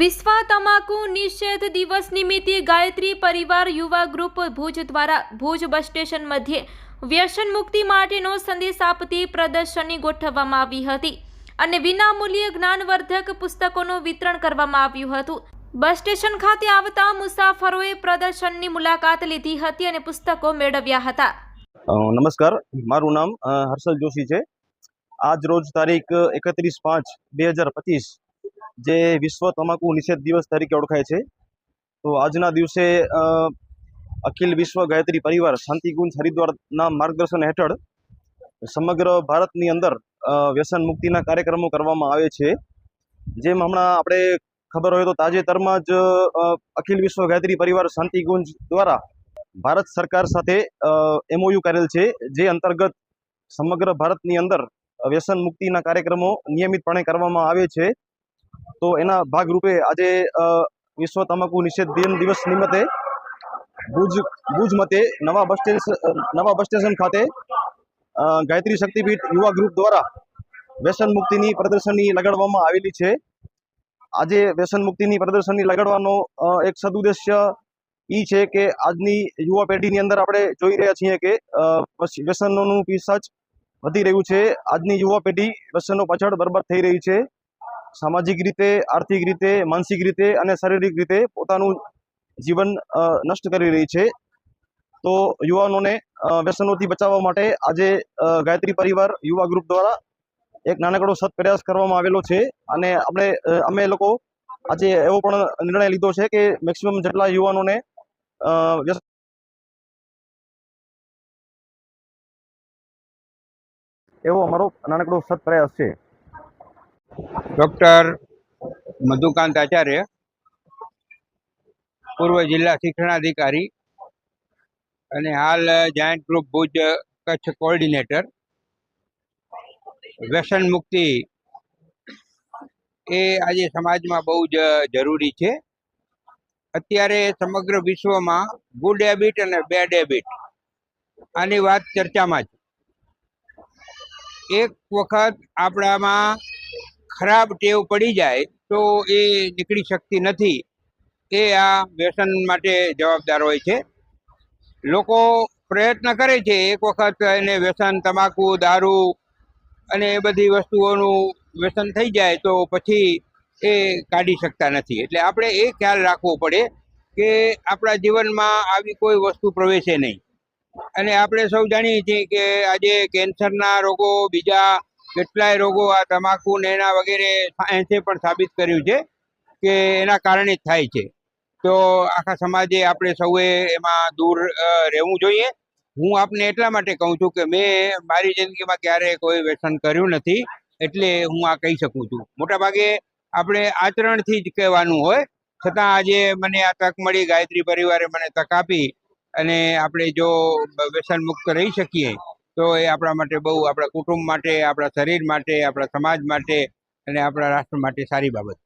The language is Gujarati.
વિશ્વ તમાકુ નિષેધ દિવસ નિમિત્તે ગાયત્રી પરિવાર યુવા ગ્રુપ ભુજ દ્વારા ભુજ બસ સ્ટેશન મધ્યે વ્યસન મુક્તિ માટેનો સંદેશ આપતી પ્રદર્શની ગોઠવવામાં આવી હતી અને વિનામૂલ્યે જ્ઞાનવર્ધક પુસ્તકોનું વિતરણ કરવામાં આવ્યું હતું. બસ સ્ટેશન ખાતે આવતા મુસાફરોએ પ્રદર્શનની મુલાકાત લીધી હતી અને પુસ્તકો મેળવ્યા હતા. નમસ્કાર. મારું નામ હર્ષલ જોશી છે. આજ રોજ તારીખ એકત્રીસ પાંચ બે હજાર પચીસ જે વિશ્વ તમાકુ નિષેધ દિવસ તરીકે ઓળખાય છે. તો આજના દિવસે અખિલ વિશ્વ ગાયત્રી પરિવાર શાંતિકુંજ હરિદ્વારના માર્ગદર્શન હેઠળ સમગ્ર ભારતની અંદર વ્યસન મુક્તિના કાર્યક્રમો કરવામાં આવે છે. જેમ હમણાં આપણે ખબર હોય તો તાજેતરમાં જ અખિલ વિશ્વ ગાયત્રી પરિવાર શાંતિકુંજ દ્વારા ભારત સરકાર સાથે એમઓયુ કરેલ છે, જે અંતર્ગત સમગ્ર ભારતની અંદર વ્યસન મુક્તિના કાર્યક્રમો નિયમિતપણે કરવામાં આવે છે. તો એના ભાગરૂપે આજે વિશ્વ તમાકુ નિષેધ દિન દિવસ નિમિત્તે ભુજ ભુજ મતે નવા બસ સ્ટેશન નવા બસ સ્ટેશન ખાતે ગાયત્રી શક્તિપીઠ યુવા ગ્રુપ દ્વારા વ્યસન મુક્તિની પ્રદર્શની લગાડવામાં આવેલી છે. આજે વ્યસન મુક્તિની પ્રદર્શની લગાડવાનો એક સદુદ્દેશ્ય ઈ છે કે આજની યુવા પેઢીની અંદર આપણે જોઈ રહ્યા છીએ કે વ્યસનોનું પીસાચ વધી રહ્યું છે. આજની યુવા પેઢી વ્યસનો પાછળ બરબાદ થઈ રહી છે. સામાજિક રીતે, આર્થિક રીતે, માનસિક રીતે અને શારીરિક રીતે પોતાનું જીવન નષ્ટ કરી રહી છે. તો યુવાનોને વ્યસનોથી બચાવવા માટે આજે ગાયત્રી પરિવાર યુવા ગ્રુપ દ્વારા એક નાનકડો સત પ્રયાસ કરવામાં આવેલો છે અને આપણે અમે લોકો આજે એવો પણ નિર્ણય લીધો છે કે મેક્સિમમ જેટલા યુવાનોને એવો અમારો નાનકડો સત પ્રયાસ છે. ડૉક્ટર મધુકાંત આચાર્ય, પૂર્વ જિલ્લા શિક્ષણાધિકારી અને હાલ giant group Bhuj Kutch coordinator. વ્યસન મુક્તિ એ આજે સમાજમાં બહુ જ જરૂરી છે. અત્યારે સમગ્ર વિશ્વમાં ગુડ હેબિટ અને બેડ હેબિટ આની વાત ચર્ચામાં છે. એક વખત આપણામાં ખરાબ ટેવ પડી જાય તો એ નીકળી શકતી નથી. એ આ વ્યસન માટે જવાબદાર હોય છે. લોકો પ્રયત્ન કરે છે એક વખત એને વ્યસન, તમાકુ, દારૂ અને એ બધી વસ્તુઓનું વ્યસન થઈ જાય તો પછી એ કાઢી શકતા નથી. એટલે આપણે એ ખ્યાલ રાખવો પડે કે આપણા જીવનમાં આવી કોઈ વસ્તુ પ્રવેશે નહીં. અને આપણે સૌ જાણીએ છીએ કે આજે કેન્સરના રોગો બીજા કેટલાય રોગો આ તમાકુ ને એના વગેરે સાયન્સે પણ સાબિત કર્યું છે કે એના કારણે જ થાય છે. તો આખા સમાજે આપણે સૌએ એમાં દૂર રહેવું જોઈએ. હું આપને એટલા માટે કહું છું કે મેં મારી જિંદગીમાં ક્યારેય કોઈ વ્યસન કર્યું નથી, એટલે હું આ કહી શકું છું. મોટાભાગે આપણે આચરણથી જ કહેવાનું હોય. છતાં આજે મને આ તક મળી, ગાયત્રી પરિવારે મને તક આપી અને આપણે જો વ્યસન મુક્ત રહી શકીએ તો એ આપણા માટે બહુ આપણા કુટુંબ માટે, આપણા શરીર માટે, આપણા સમાજ માટે અને આપણા રાષ્ટ્ર માટે સારી બાબત